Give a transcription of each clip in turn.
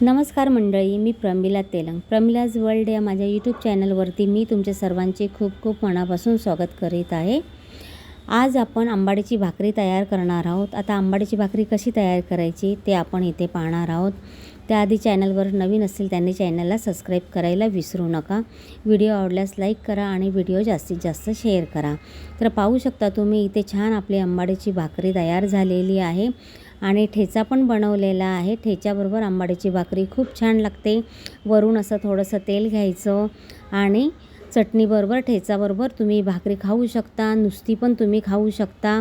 नमस्कार मंडळी मी प्रमिला तेलंग. प्रमिलाज वर्ल्ड या माझ्या यूट्यूब चॅनलवरती मी तुमच्या सर्वांचे खूप खूप मनापासून स्वागत करीत आहे. आज आपण आंबाडीची भाकरी तयार करणार आहोत. आता आंबाडीची भाकरी कशी तयार करायची ते आपण इथे पाहणार आहोत. त्याआधी चॅनलवर नवीन असेल त्यांनी चॅनलला सबस्क्राईब करायला विसरू नका. व्हिडिओ आवडल्यास लाईक करा आणि व्हिडिओ जास्तीत जास्त शेअर करा. तर पाहू शकता तुम्ही इथे छान आपली आंबाडीची भाकरी तयार झालेली आहे. आणि ठेचा पण बनवलेला आहे. ठेच्याबरोबर आंबाडीची भाकरी खूप छान लागते. वरून असं थोडंसं तेल घ्यायचं आणि चटणीबरोबर ठेचाबरोबर तुम्ही भाकरी खाऊ शकता नुसती पण तुम्ही खाऊ शकता.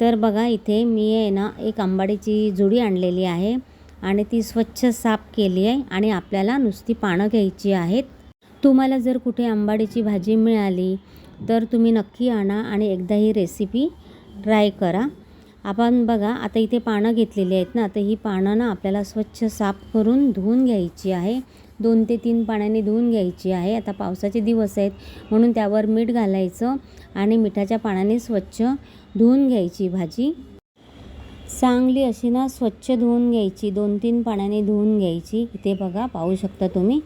तर बघा इथे मी आहे ना एक आंबाडीची जुडी आणलेली आहे आणि ती स्वच्छ साफ केली आहे आणि आपल्याला नुसती पानं घ्यायची आहेत. तुम्हाला जर कुठे आंबाडीची भाजी मिळाली तर तुम्ही नक्की आणा आणि एकदा ही रेसिपी ट्राय करा. आपण बघा आता इथे पानं घेतलेली आहेत ना तर ही पानं ना आपल्याला स्वच्छ साफ करून धुवून घ्यायची आहे. दोन ते तीन पाण्याने धुवून घ्यायची आहे. आता पावसाचे दिवस आहेत म्हणून त्यावर मीठ घालायचं आणि मिठाच्या पाण्याने स्वच्छ धुवून घ्यायची भाजी. चांगली अशी ना स्वच्छ धुवून घ्यायची दोन तीन पाण्याने धुवून घ्यायची. इथे बघा पाहू शकता तुम्ही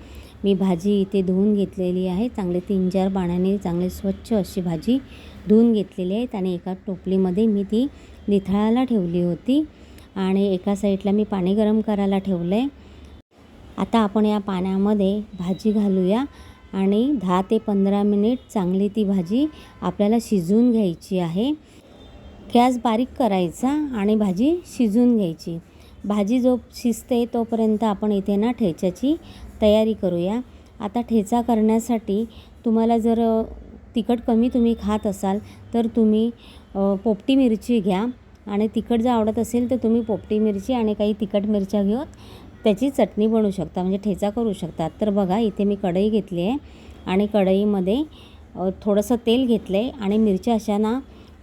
मी भाजी इथे धुवून घेतलेली आहे. चांगले तीन चार पाण्याने चांगले स्वच्छ अशी भाजी धुवून घेतलेली आहेत आणि एका टोपलीमध्ये मी ती निथळायला ठेवली होती आणि एका साईडला मी पाणी गरम करायला ठेवलं आहे आता आपण या पाण्यामध्ये भाजी घालूया आणि दहा ते पंधरा मिनिट चांगली ती भाजी आपल्याला शिजवून घ्यायची आहे. गॅस बारीक करायचा आणि भाजी शिजवून घ्यायची. भाजी जो शिजते तोपर्यंत आपण इथे ना ठेच्याची तयारी करूया. आता ठेचा करण्यासाठी तुम्हाला जर तिखट कमी तुम्ही खात असाल तर तुम्ही पोपटी मिरची घ्या. आणि तिखट जर आवडत असेल तर तुम्ही पोपटी मिरची आणि काही तिखट मिरच्या घेऊन त्याची चटणी बनवू शकता म्हणजे ठेचा करू शकता. तर बघा इथे मी कढई घेतली आहे आणि कढईमध्ये थोडंसं तेल घेतलं आहे आणि मिरच्या अशा ना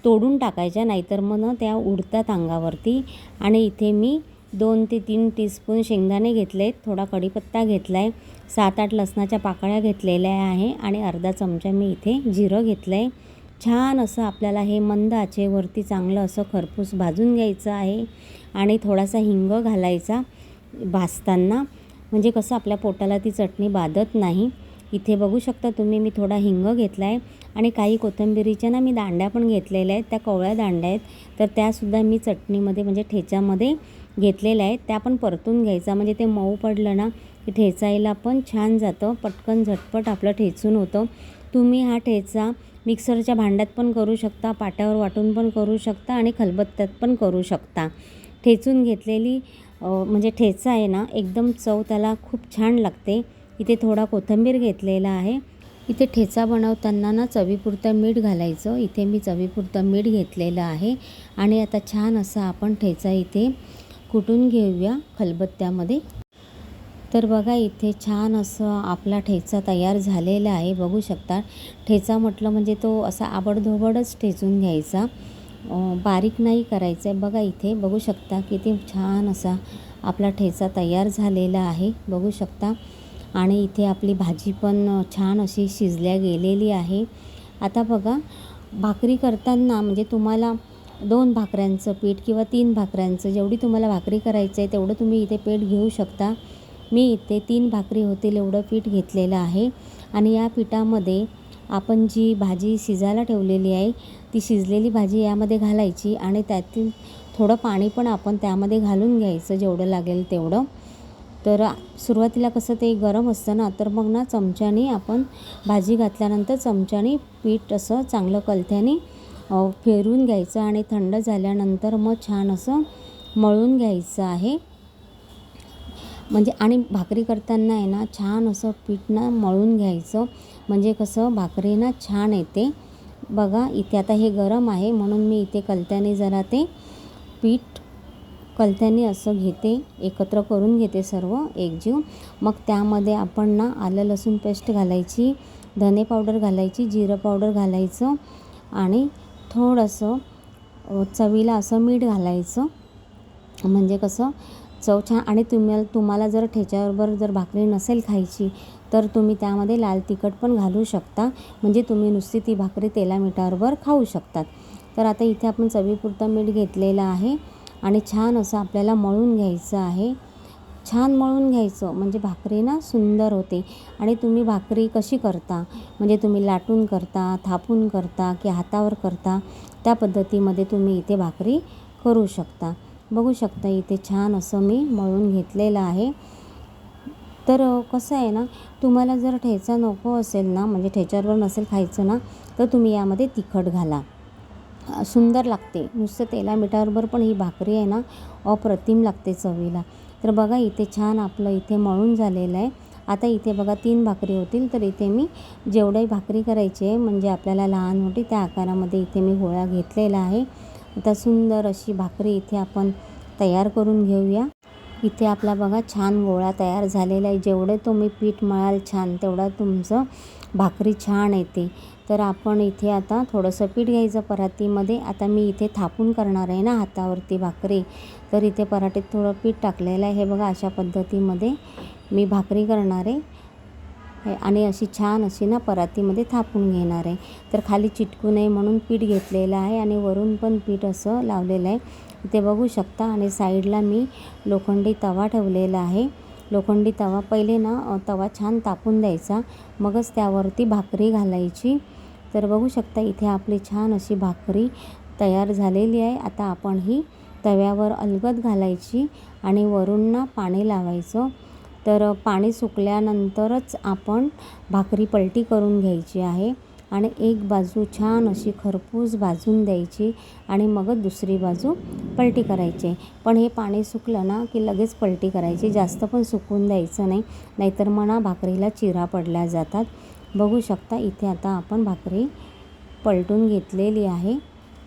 तोडून टाकायच्या नाहीतर मग ना त्या उडतात अंगावरती. आणि इथे मी दोन ते तीन टीस्पून शेंगदाणे घेतले आहेत. थोडा कढीपत्ता घेतला आहे सात आठ लसणाच्या पाकळ्या घेतलेल्या आहे आणि अर्धा चमचा मी इथे जिरं घेतलं आहे छान असं आपल्याला हे मंद आचेवरती चांगलं असं खरपूस भाजून घ्यायचं आहे आणि थोडासा हिंग घालायचा भाजताना. म्हणजे कसं आपल्या पोटाला ती चटणी बाधत नाही. इथे बघू शकता तुम्ही मी थोडा हिंग घेतला आहे आणि काही कोथिंबिरीच्या ना मी दांड्या पण घेतलेल्या आहेत त्या कवळ्या दांड्या आहेत. तर त्यासुद्धा मी चटणीमध्ये म्हणजे ठेच्यामध्ये घेतलेल्या आहेत. त्या पण परतून घ्यायचा. म्हणजे ते मऊ पडलं ना की ठेचायला पण छान जातं. पटकन झटपट आपलं ठेचून होतं. तुम्ही हा ठेचा मिक्सरच्या भांड्यात पण करू शकता पाट्यावर वाटून पण करू शकता आणि खलबत्त्यात पण करू शकता. ठेचून घेतलेली म्हणजे ठेचा आहे ना एकदम चव त्याला खूप छान लागते. इथे थोडा कोथिंबीर घेतलेला आहे. इथे ठेचा बनवताना ना चवीपुरतं मीठ घालायचं. इथे मी चवीपुरतं मीठ घेतलेलं आहे. आणि आता छान असा आपण ठेचा इथे कुटून घेऊया खलबत्त्यामध्ये. तर बघा इथे छान असं आपला ठेचा तयार झालेला आहे. बघू शकता ठेचा म्हटलं म्हणजे तो असा आबडधोबडच ठेचून घ्यायचा. बारीक नाही करायचं आहे. बघा इथे बघू शकता किती छान असा आपला ठेचा तयार झालेला आहे. बघू शकता. आणि इथे आपली भाजी पण छान अशी शिजल्या गेलेली आहे. आता बघा भाकरी करताना म्हणजे तुम्हाला दोन भाकऱ्यांचं पीठ किंवा तीन भाकऱ्यांचं जेवढी तुम्हाला भाकरी करायचं आहे तेवढं तुम्ही इथे पीठ घेऊ शकता. मी इथे तीन भाकरी होतील एवढं पीठ घेतलेलं आहे. आणि या पिठामध्ये आपण जी भाजी शिजायला ठेवलेली आहे ती शिजलेली भाजी यामध्ये घालायची आणि त्यातील थोडं पाणी पण आपण त्यामध्ये घालून घ्यायचं जेवढं लागेल तेवढं. तर सुरुवातीला कसं ते गरम असतं ना तर मग ना चमच्याने आपण भाजी घातल्यानंतर चमच्याने पीठ असं चांगलं कलथ्याने फेरून घ्यायचं आणि थंड झाल्यानंतर मग छान असं मळून घ्यायचं आहे. म्हणजे आणि भाकरी करताना आहे ना छान असं पीठ ना मळून घ्यायचं. म्हणजे कसं भाकरी ना छान येते. बघा इथे आता हे गरम आहे म्हणून मी इथे कलत्याने जरा ते पीठ कलत्याने असं घेते एकत्र करून घेते सर्व एकजीव मग त्यामध्ये आपण ना आलं लसूण पेस्ट घालायची धने पावडर घालायची जिरं पावडर घालायचं आणि थोडंसं चवीला असं मीठ घालायचं. म्हणजे कसं चव छान आणि तुम्हाला तुम्हाला जर ठेच्याबरोबर जर भाकरी नसेल खायची तर तुम्ही त्यामध्ये लाल तिखट पण घालू शकता. म्हणजे तुम्ही नुसती ती भाकरी तेलामिठाबरोबर खाऊ शकतात. तर आता इथे आपण चवीपुरतं मीठ घेतलेलं आहे आणि छान असं आपल्याला मळून घ्यायचं आहे. छान मळून घ्यायचं म्हणजे भाकरी ना सुंदर होते. आणि तुम्ही भाकरी कशी करता म्हणजे तुम्ही लाटून करता थापून करता की हातावर करता त्या पद्धतीमध्ये तुम्ही इथे भाकरी करू शकता. बघू शकता इथे छान असं मी मळून घेतलेलं आहे. तर कसं आहे ना तुम्हाला जर ठेचा नको असेल ना म्हणजे ठेच्यावर नसेल खायचं ना तर तुम्ही यामध्ये तिखट घाला. सुंदर लागते. नुसतं तेला मिठाबरोबर पण ही भाकरी आहे ना अप्रतिम लागते चवीला. तर बघा इथे छान आपलं इथे मळून झालेलं आहे. आता इथे बघा तीन भाकरी होतील. तर इथे मी जेवढी भाकरी करायची आहे म्हणजे आपल्याला लहान मोठी त्या आकारामध्ये इथे मी गोळा घेतलेला आहे. आता सुंदर अशी भाकरी इथे आपण तयार करून घेऊया. इथे आपला बघा छान गोळा तयार झालेला आहे. जेवढे तुम्ही पीठ मळाल छान तेवढा तुमचं भाकरी छान येते. तर आपण इथे आता थोडंसं पीठ घ्यायचं परातीमध्ये. आता मी इथे थापून करणार आहे ना हातावरती भाकरी. तर इथे पराठीत थोडं पीठ टाकलेलं आहे. हे बघा अशा पद्धतीमध्ये मी भाकरी करणार आहे. आणि अशी छान अशी ना परातीमध्ये थापून घेणार आहे. तर खाली चिटकू नये म्हणून पीठ घेतलेलं आहे आणि वरून पण पीठ असं लावलेलं आहे. ते बघू शकता. आणि साईडला मी लोखंडी तवा ठेवलेला आहे. लोखंडी तवा पहिले ना तवा छान तापून द्यायचा. मगच त्यावरती भाकरी घालायची. तर बघू शकता इथे आपली छान अशी भाकरी तयार झालेली आहे. आता आपण ही तव्यावर अलगद घालायची आणि वरून ना पाणी लावायचं. तर पाणी सुकल्यानंतरच आपण भाकरी पलटी करून घ्यायची आहे आणि एक बाजू छान अशी खरपूस भाजून द्यायची आणि मगच दुसरी बाजू पलटी करायची. पण हे पाणी सुकलं ना की लगेच पलटी करायची. जास्त पण सुकून द्यायचं नाही. नाहीतर म्हणा भाकरीला चिरा पडल्या जातात. बघू शकता इथे आता आपण भाकरी पलटून घेतलेली आहे.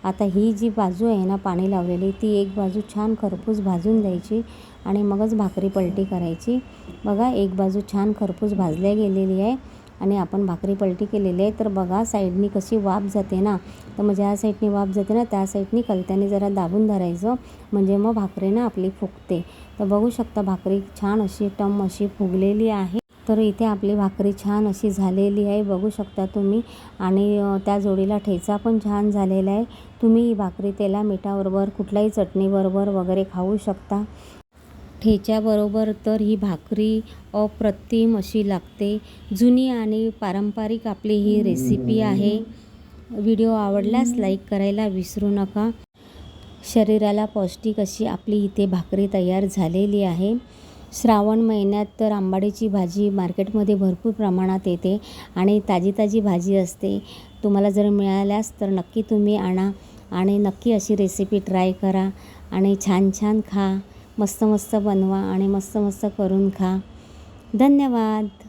आता ही जी बाजू आहे ना पाणी लावलेली ती एक बाजू छान खरपूस भाजून द्यायची आणि मगच भाकरी पलटी करायची. बघा एक बाजू छान खरपूस भाजल्या गेलेली आहे आणि आपण भाकरी पलटी केलेली आहे. तर बघा साईडनी कशी वाफ जाते ना. तर मग ज्या साईडनी वाफ जाते ना त्या साईडनी कलत्याने जरा दाबून धरायचं. म्हणजे मग भाकरी ना आपली फुगते. तर बघू शकता भाकरी छान अशी टम अशी फुगलेली आहे. तर इथे आपली भाकरी छान अशी झालेली आहे. बघू शकता तुम्ही. आणि त्या जोडीला ठेचा पण छान झालेला आहे. तुम्ही ही भाकरी तेला मिठाबरोबर कुठल्याही चटणीबरोबर वगैरे खाऊ शकता. ठेच्याबरोबर तर ही भाकरी अप्रतिम अशी लागते. जुनी आणि पारंपरिक आपली ही रेसिपी आहे. व्हिडिओ आवडल्यास लाईक करायला विसरू नका. शरीराला पौष्टिक अशी आपली इथे भाकरी तयार झालेली आहे. श्रावण महिन्यात तर आंबाडीची भाजी मार्केटमध्ये भरपूर प्रमाणात येते आणि ताजी ताजी भाजी असते. तुम्हाला जर मिळाल्यास तर नक्की तुम्ही आणा आणि नक्की अशी रेसिपी ट्राय करा आणि छान छान खा. मस्त मस्त बनवा आणि मस्त मस्त करून खा. धन्यवाद.